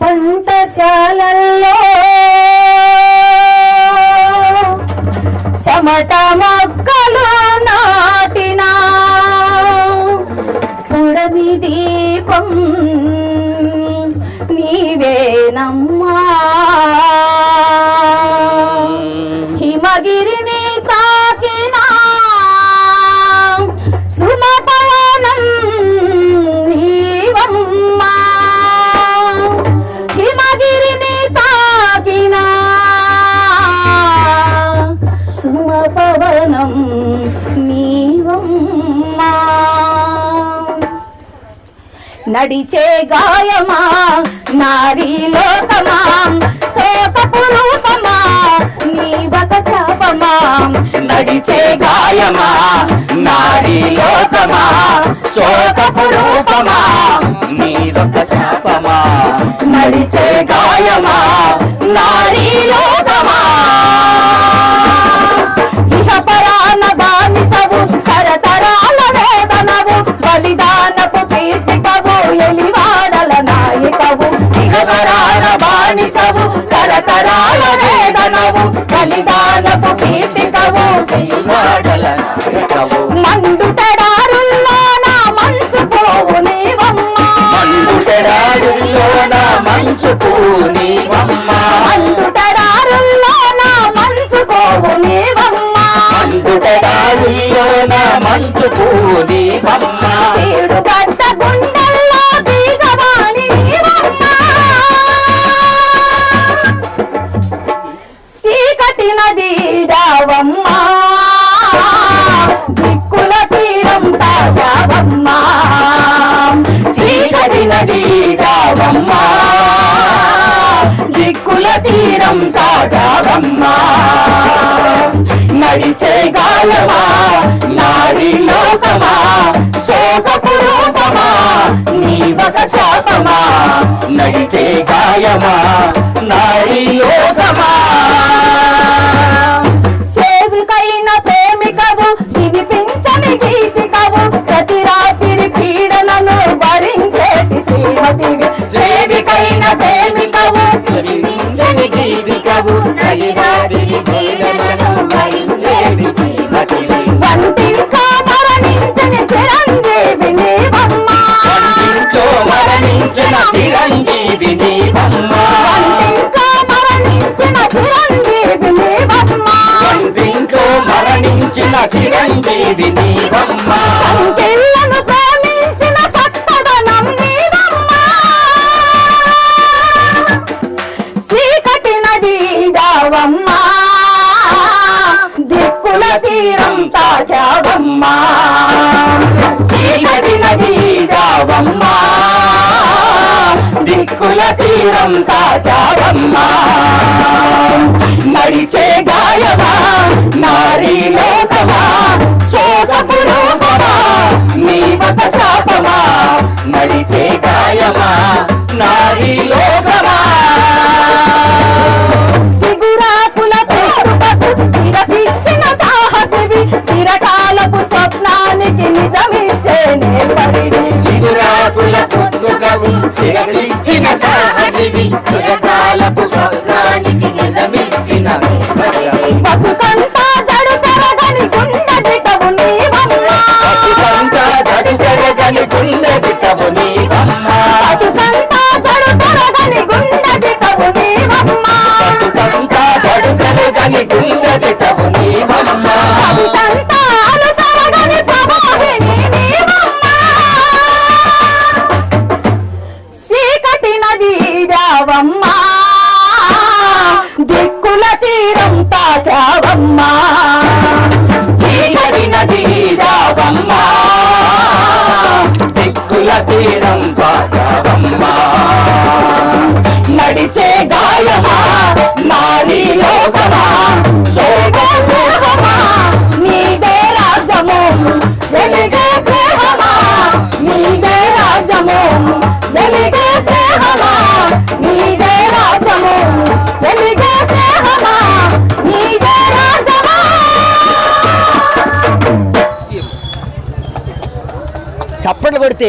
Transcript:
పంటశాలల్లో సమట మొక్కలు నాటిన పుడమి దీపం నీవేనమ్మా నడిచే గాయమా? నారీ లోకమా? శోకపు రూపమా నీ నీవక శాపమా? నడిచే గాయమా? నారీ లోకమా? చోకపు రూపమా నీ నీదొక శాపమా? నడిచే గాయమా? నారీ లోకమా? బానిసవు తరతరాల వేదనవు బలిదానపు కీర్తికవు. వాడల నాయకవు మండుటడారుల్లోన మంచు పోవు నీవమ్మా. మంచు పూనివమ్మ మండుటడారుల్లోన మంచు పోవు నీవమ్మా. మంచు పడ్డ గుండెల్లో దాటినది నది దిక్కుల తీరం తాజావమ్మా చీకటి నది రావమ్మా దిక్కుల తీరం తాజావమ్మా నడిచే గాలమా నారీ లోకమా శోకపు రూపమా నీవక శాపమా. నడిచే గాయమా నారీ లోకమా. చిరంజీవి నీవమ్మా. వంటింకా మరణించిన చిరంజీవి నీవమ్మా. సంకెళ్ళను ప్రేమించిన సత్తదనం నీవమ్మా. చీకటి నది దావమ్మా దిక్కుల తీరం తాజావమ్మా చీకటి నది దావమ్మా దిక్కుల తీరం తాజావమ్మా నడిచే గాయమా నారీ లోకమా శోకపు రూపమా నీవక శాపమా. నడిచే గాయమా నారీ లోకమా. సిగురాకుల పుట్టుకకు శిరసిచ్చిన సాహసివి చిరకాలపు స్వప్నానికి నిజమిచ్చే నేపరివి సిగురాకుల పుట్టుకవు శిరసిచ్చిన సాహసివి సురకాలపు స్వప్నానికి నిజమిచ్చిన తీరం తాకావమ్మా చీకటి నది రావమ్మా. దిక్కుల తీరం పాటవమ్మా నడిచే గాయమా నారీ లోకమా శోభమా కొడితే